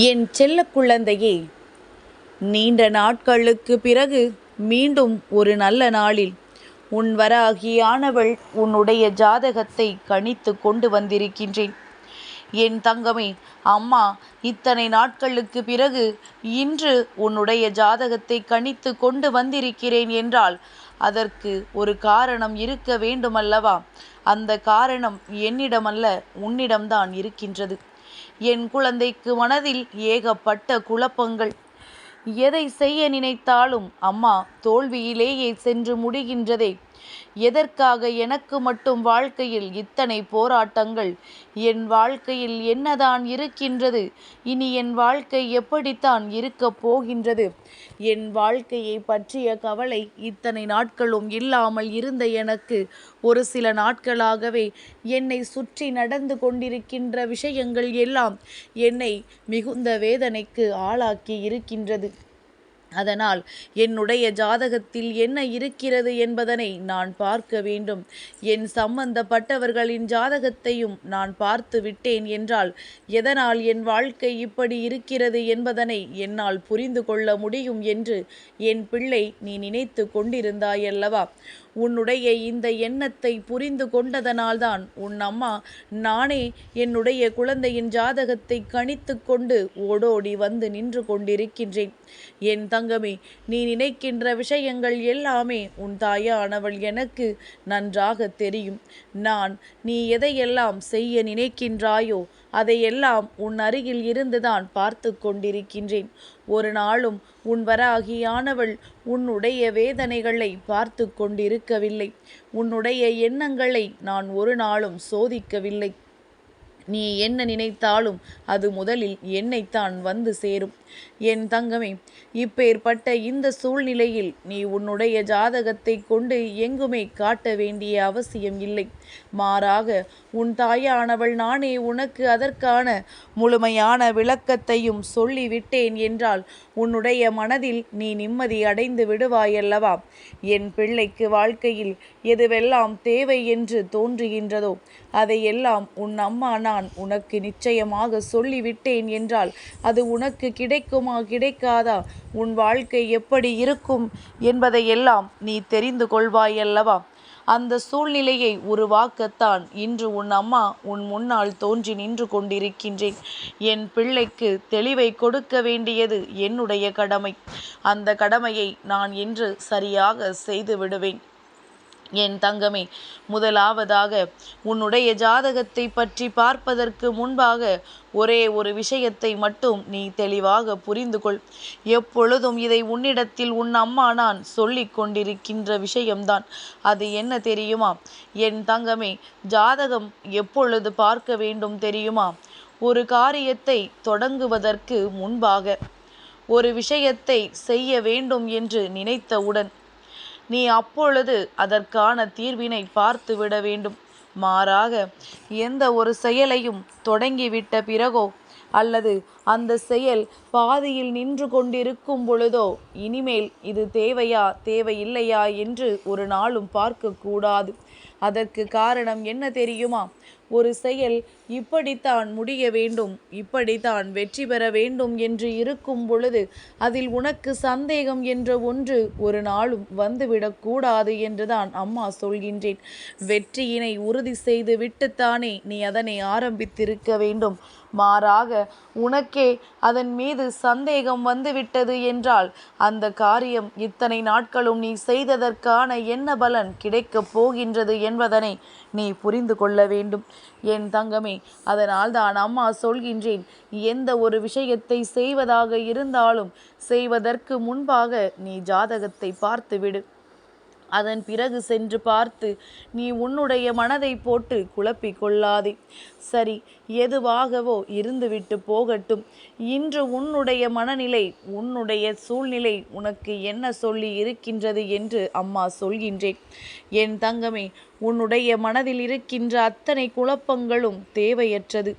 என் செல்ல குழந்தையே நீண்ட நாட்களுக்கு பிறகு மீண்டும் ஒரு நல்ல நாளில் உன் வராகியானவள் உன்னுடைய ஜாதகத்தை கணித்து கொண்டு வந்திருக்கின்றேன். என் தங்கமே அம்மா இத்தனை நாட்களுக்கு பிறகு இன்று உன்னுடைய ஜாதகத்தை கணித்து கொண்டு வந்திருக்கிறேன் என்றால் அதற்கு ஒரு காரணம் இருக்க வேண்டுமல்லவா? அந்த காரணம் என்னிடமல்ல உன்னிடம்தான் இருக்கின்றது. என் குழந்தைக்கு மனதில் ஏகப்பட்ட குழப்பங்கள். எதை செய்ய நினைத்தாலும் அம்மா தோல்வியிலேயே சென்று முடிகின்றதே. எதற்காக எனக்கு மட்டும் வாழ்க்கையில் இத்தனை போராட்டங்கள்? என் வாழ்க்கையில் என்னதான் இருக்கின்றது? இனி என் வாழ்க்கை எப்படித்தான் இருக்கப் போகின்றது? என் வாழ்க்கையை பற்றிய கவலை இத்தனை நாட்களும் இல்லாமல் இருந்த எனக்கு. ஒரு சில நாட்களாகவே என்னை சுற்றி நடந்து கொண்டிருக்கின்ற விஷயங்கள் எல்லாம் என்னை மிகுந்த வேதனைக்கு ஆளாக்கி இருக்கின்றது. அதனால் என்னுடைய ஜாதகத்தில் என்ன இருக்கிறது என்பதனை நான் பார்க்க வேண்டும். என் சம்பந்தப்பட்டவர்களின் ஜாதகத்தையும் நான் பார்த்து விட்டேன் என்றால் எதனால் என் வாழ்க்கை இப்படி இருக்கிறது என்பதனை என்னால் புரிந்து கொள்ள முடியும் என்று என் பிள்ளை நீ நினைத்து கொண்டிருந்தாயல்லவா? உன்னுடைய இந்த எண்ணத்தை புரிந்து கொண்டதனால்தான் உன் அம்மா நானே என்னுடைய குழந்தையின் ஜாதகத்தை கணித்து கொண்டு ஓடோடி வந்து நின்று கொண்டிருக்கின்றேன். என் தங்கமே நீ நினைக்கின்ற விஷயங்கள் எல்லாமே உன் தாயானவள் எனக்கு நன்றாக தெரியும். நான் நீ எதையெல்லாம் செய்ய நினைக்கின்றாயோ அதையெல்லாம் உன் அருகில் இருந்துதான் பார்த்து கொண்டிருக்கின்றேன். ஒரு நாளும் உன் வராகியானவள் உன்னுடைய வேதனைகளை பார்த்து கொண்டிருக்கவில்லை. உன்னுடைய எண்ணங்களை நான் ஒரு நாளும் சோதிக்கவில்லை. நீ என்ன நினைத்தாலும் அது முதலில் என்னைத்தான் வந்து சேரும். என் தங்கமே இப்பேற்பட்ட இந்த சூழ்நிலையில் நீ உன்னுடைய ஜாதகத்தை கொண்டு எங்குமே காட்ட வேண்டிய அவசியம் இல்லை. மாறாக உன் தாயானவள் நானே உனக்கு அதற்கான முழுமையான விளக்கத்தையும் சொல்லிவிட்டேன் என்றால் உன்னுடைய மனதில் நீ நிம்மதி அடைந்து விடுவாயல்லவா? என் பிள்ளைக்கு வாழ்க்கையில் எதுவெல்லாம் தேவை என்று தோன்றுகின்றதோ அதையெல்லாம் உன் அம்மா நான் உனக்கு நிச்சயமாக சொல்லிவிட்டேன் என்றால் அது உனக்கு கிடைக்குமா கிடைக்காதா? உன் வாழ்க்கை எப்படி இருக்கும் என்பதையெல்லாம் நீ தெரிந்து கொள்வாயல்லவா? அந்த சூழ்நிலையை உருவாக்கத்தான் இன்று உன் அம்மா உன் முன்னால் தோன்றி நின்று கொண்டிருக்கின்றேன். என் பிள்ளைக்கு தெளிவை கொடுக்க வேண்டியது என்னுடைய கடமை. அந்த கடமையை நான் இன்று சரியாக செய்து விடுவேன். என் தங்கமே? முதலாவதாக உன்னுடைய ஜாதகத்தை பற்றி பார்ப்பதற்கு முன்பாக ஒரே ஒரு விஷயத்தை மட்டும் நீ தெளிவாக புரிந்து கொள் எப்பொழுதும் இதை உன்னிடத்தில் உன் அம்மா நான் சொல்லி கொண்டிருக்கின்ற விஷயம்தான். அது என்ன தெரியுமா? என் தங்கமே ஜாதகம் எப்பொழுது பார்க்க வேண்டும் தெரியுமா? ஒரு காரியத்தை தொடங்குவதற்கு முன்பாக. ஒரு விஷயத்தை செய்ய வேண்டும் என்று நினைத்தவுடன் நீ அப்பொழுது அதற்கான தீர்வினை பார்த்து விட வேண்டும். மாறாக எந்த ஒரு செயலையும் தொடங்கிவிட்ட பிறகோ அல்லது அந்த செயல் பாதியில் நின்று கொண்டிருக்கும் பொழுதோ இனிமேல் இது தேவையா தேவையில்லையா என்று ஒரு நாளும் பார்க்கக்கூடாது. அதற்கு காரணம் என்ன தெரியுமா? ஒரு செயல் இப்படித்தான் முடிய வேண்டும் இப்படித்தான் வெற்றி பெற வேண்டும் என்று இருக்கும் பொழுது அதில் உனக்கு சந்தேகம் என்ற ஒன்று ஒரு நாளும் வந்துவிடக்கூடாது என்றுதான் அம்மா சொல்கின்றேன். வெற்றியினை உறுதி செய்து விட்டுத்தானே நீ அதனை ஆரம்பித்திருக்க வேண்டும். மாறாக உனக்கே அதன் மீது சந்தேகம் வந்துவிட்டது என்றால் அந்த காரியம் இத்தனை நாட்களும் நீ செய்ததற்கான என்ன பலன் கிடைக்கப் போகின்றது என்பதனை நீ புரிந்து கொள்ள வேண்டும். என் தங்கமே அதனால் தான் அம்மா சொல்கின்றேன் எந்த ஒரு விஷயத்தை செய்வதாக இருந்தாலும் செய்வதற்கு முன்பாக நீ ஜாதகத்தை பார்த்துவிடு. அதன் பிறகு சென்று பார்த்து நீ உன்னுடைய மனதை போட்டு குழப்பிக் கொள்ளாதே. சரி எதுவாகவோ இருந்துவிட்டு போகட்டும். இன்று உன்னுடைய மனநிலை உன்னுடைய சூழ்நிலை உனக்கு என்ன சொல்லி இருக்கின்றது என்று அம்மா சொல்கின்றேன். என் தங்கமே உன்னுடைய மனதில் இருக்கின்ற அத்தனை குழப்பங்களும் தேவையற்றது.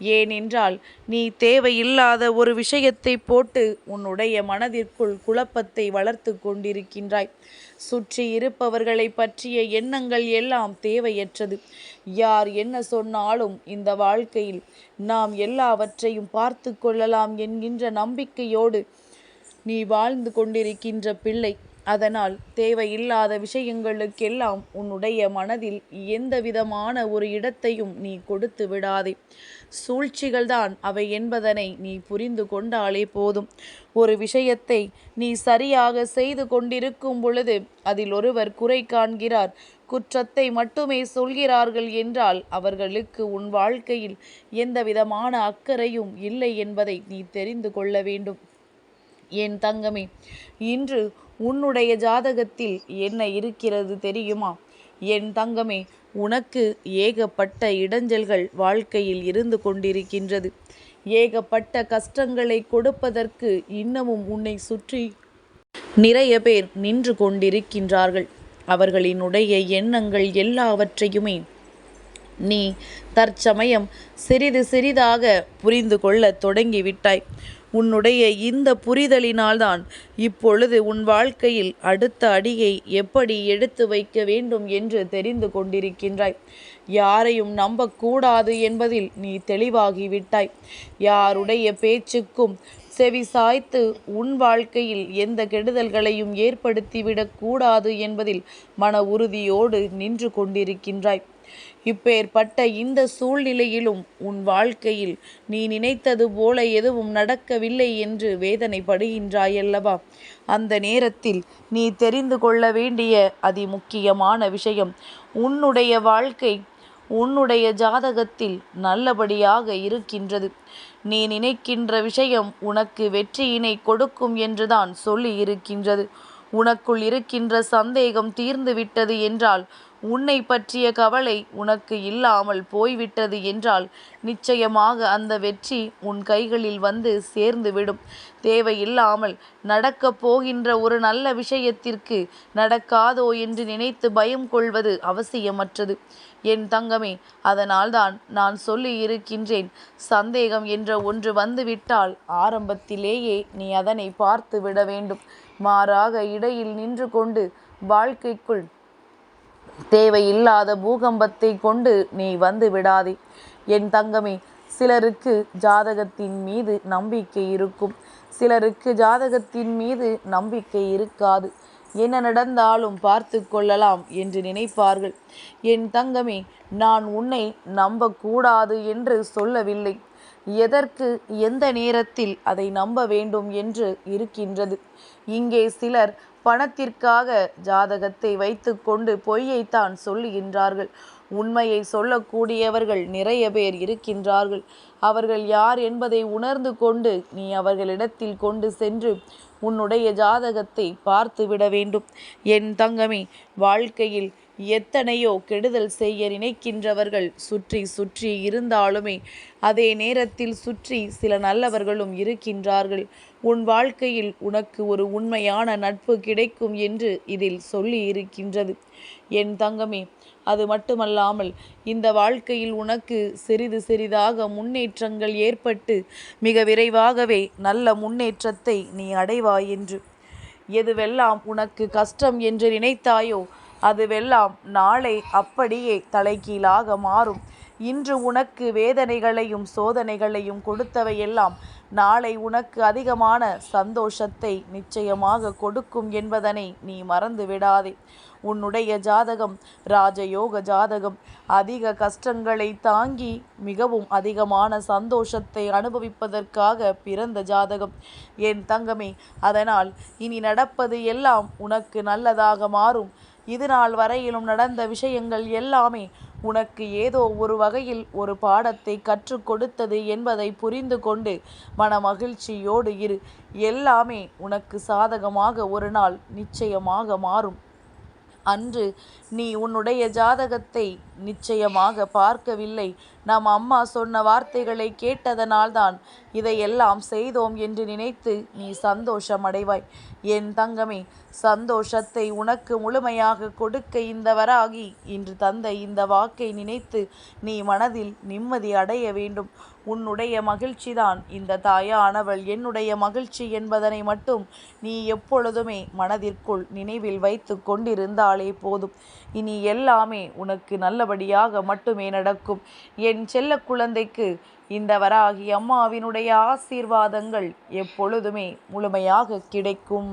ஏனென்றால் நீ தேவையில்லாத ஒரு விஷயத்தை போட்டு உன்னுடைய மனதிற்குள் குழப்பத்தை வளர்த்து கொண்டிருக்கின்றாய். சுற்றி இருப்பவர்களை பற்றிய எண்ணங்கள் எல்லாம் தேவையற்றது. யார் என்ன சொன்னாலும் இந்த வாழ்க்கையில் நாம் எல்லாவற்றையும் பார்த்து கொள்ளலாம் என்கின்ற நம்பிக்கையோடு நீ வாழ்ந்து கொண்டிருக்கின்ற பிள்ளை. அதனால் தேவையில்லாத விஷயங்களுக்கெல்லாம் உன்னுடைய மனதில் எந்த விதமான ஒரு இடத்தையும் நீ கொடுத்து விடாதே. சூழ்ச்சிகள்தான் அவை என்பதனை நீ புரிந்து கொண்டாலே போதும். ஒரு விஷயத்தை நீ சரியாக செய்து கொண்டிருக்கும் பொழுது அதில் ஒருவர் குறை காண்கிறார். குற்றத்தை மட்டுமே சொல்கிறார்கள் என்றால் அவர்களுக்கு உன் வாழ்க்கையில் எந்த விதமான அக்கறையும் இல்லை என்பதை நீ தெரிந்து கொள்ள வேண்டும். என் தங்கமே இன்று உன்னுடைய ஜாதகத்தில் என்ன இருக்கிறது தெரியுமா? என் தங்கமே உனக்கு ஏகப்பட்ட இடைஞ்சல்கள் வாழ்க்கையில் இருந்து கொண்டிருக்கின்றது. ஏகப்பட்ட கஷ்டங்களை கொடுப்பதற்கு இன்னமும் உன்னை சுற்றி நிறைய பேர் நின்று கொண்டிருக்கின்றார்கள். அவர்களினுடைய எண்ணங்கள் எல்லாவற்றையுமே நீ தற்சமயம் சிறிது சிறிதாக புரிந்து கொள்ள தொடங்கிவிட்டாய். உன்னுடைய இந்த புரிதலினால்தான் இப்பொழுது உன் வாழ்க்கையில் அடுத்த அடியை எப்படி எடுத்து வைக்க வேண்டும் என்று தெரிந்து கொண்டிருக்கின்றாய். யாரையும் நம்பக்கூடாது என்பதில் நீ தெளிவாகிவிட்டாய். யாருடைய பேச்சுக்கும் செவி சாய்த்து உன் வாழ்க்கையில் எந்த கெடுதல்களையும் ஏற்படுத்திவிடக் கூடாது என்பதில் மன உறுதியோடு நின்று கொண்டிருக்கின்றாய். இப்பேற்பட்ட இந்த சூழ்நிலையிலும் உன் வாழ்க்கையில் நீ நினைத்தது போல எதுவும் நடக்கவில்லை என்று வேதனைப்படுகின்றாயல்லவா? அந்த நேரத்தில் நீ தெரிந்து கொள்ள வேண்டிய அதிமுக்கியமான விஷயம் உன்னுடைய வாழ்க்கை உன்னுடைய ஜாதகத்தில் நல்லபடியாக இருக்கின்றது. நீ நினைக்கின்ற விஷயம் உனக்கு வெற்றியினை கொடுக்கும் என்றுதான் சொல்லி இருக்கின்றது. உனக்குள் இருக்கின்ற சந்தேகம் தீர்ந்துவிட்டது என்றால் உன்னை பற்றிய கவலை உனக்கு இல்லாமல் போய்விட்டது என்றால் நிச்சயமாக அந்த வெற்றி உன் கைகளில் வந்து சேர்ந்துவிடும். தேவையில்லாமல் நடக்கப் போகின்ற ஒரு நல்ல விஷயத்திற்கு நடக்காதோ என்று நினைத்து பயம் கொள்வது அவசியமற்றது. என் தங்கமே அதனால்தான் நான் சொல்லி இருக்கின்றேன் சந்தேகம் என்ற ஒன்று வந்துவிட்டால் ஆரம்பத்திலேயே நீ அதனை பார்த்து விட வேண்டும். மாறாக இடையில் நின்று கொண்டு வாழ்க்கைக்குள் தேவையில்லாத பூகம்பத்தை கொண்டு நீ வந்து விடாதே. என் தங்கமே சிலருக்கு ஜாதகத்தின் மீது நம்பிக்கை இருக்கும். சிலருக்கு ஜாதகத்தின் மீது நம்பிக்கை இருக்காது. என்ன நடந்தாலும் பார்த்து கொள்ளலாம் என்று நினைப்பார்கள். என் தங்கமே நான் உன்னை நம்பக்கூடாது என்று சொல்லவில்லை. எதற்கு எந்த நேரத்தில் அதை நம்ப வேண்டும் என்று இருக்கின்றது. இங்கே சிலர் பணத்திற்காக ஜாதகத்தை வைத்துக்கொண்டு பொய்யைத்தான் சொல்லுகின்றார்கள். உண்மையை சொல்லக்கூடியவர்கள் நிறைய பேர் இருக்கின்றார்கள். அவர்கள் யார் என்பதை உணர்ந்து கொண்டு நீ அவர்களிடத்தில் கொண்டு சென்று உன்னுடைய ஜாதகத்தை பார்த்துவிட வேண்டும். என் தங்கமே வாழ்க்கையில் எத்தனையோ கெடுதல் செய்ய நினைக்கின்றவர்கள் சுற்றி சுற்றி இருந்தாலுமே அதே நேரத்தில் சுற்றி சில நல்லவர்களும் இருக்கின்றார்கள். உன் வாழ்க்கையில் உனக்கு ஒரு உண்மையான நட்பு கிடைக்கும் என்று இதில் சொல்லி இருக்கின்றது என் தங்கமே அது மட்டுமல்லாமல் இந்த வாழ்க்கையில் உனக்கு சிறிது சிறிதாக முன்னேற்றங்கள் ஏற்பட்டு மிக விரைவாகவே நல்ல முன்னேற்றத்தை நீ அடைவாய் என்று. எதுவெல்லாம் உனக்கு கஷ்டம் என்று நினைத்தாயோ அதுவெல்லாம் நாளை அப்படியே தலைகீழாக மாறும். இன்று உனக்கு வேதனைகளையும் சோதனைகளையும் கொடுத்தவையெல்லாம் நாளை உனக்கு அதிகமான சந்தோஷத்தை நிச்சயமாக கொடுக்கும் என்பதனை நீ மறந்து விடாதே. உன்னுடைய ஜாதகம் ராஜயோக ஜாதகம் அதிக கஷ்டங்களை தாங்கி மிகவும் அதிகமான சந்தோஷத்தை அனுபவிப்பதற்காக பிறந்த ஜாதகம். என் தங்கமே அதனால் இனி நடப்பது எல்லாம் உனக்கு நல்லதாக மாறும். இது நாள் வரையிலும் நடந்த விஷயங்கள் எல்லாமே உனக்கு ஏதோ ஒரு வகையில் ஒரு பாடத்தை கற்றுக் கொடுத்தது என்பதை புரிந்து கொண்டு மன மகிழ்ச்சியோடு இரு. எல்லாமே உனக்கு சாதகமாக ஒரு நாள் நிச்சயமாக மாறும். அன்று நீ உன்னுடைய ஜாதகத்தை நிச்சயமாக பார்க்கவில்லை. நம் அம்மா சொன்ன வார்த்தைகளை கேட்டதனால்தான் இதையெல்லாம் செய்தோம் என்று நினைத்து நீ சந்தோஷம் அடைவாய் என் தங்கமே சந்தோஷத்தை உனக்கு முழுமையாக கொடுக்க இந்த வராகி இன்று தந்த இந்த வாக்கை நினைத்து நீ மனதில் நிம்மதி அடைய வேண்டும். உன்னுடைய மகிழ்ச்சிதான். இந்த தாயானவள் என்னுடைய மகிழ்ச்சி என்பதனை மட்டும் நீ எப்பொழுதுமே மனதிற்குள் நினைவில் வைத்து கொண்டிருந்தாலே போதும். இனி எல்லாமே உனக்கு நல்லபடியாக மட்டுமே நடக்கும். என் செல்ல குழந்தைக்கு இந்த வராகி அம்மாவினுடைய ஆசீர்வாதங்கள் எப்பொழுதுமே முழுமையாக கிடைக்கும்.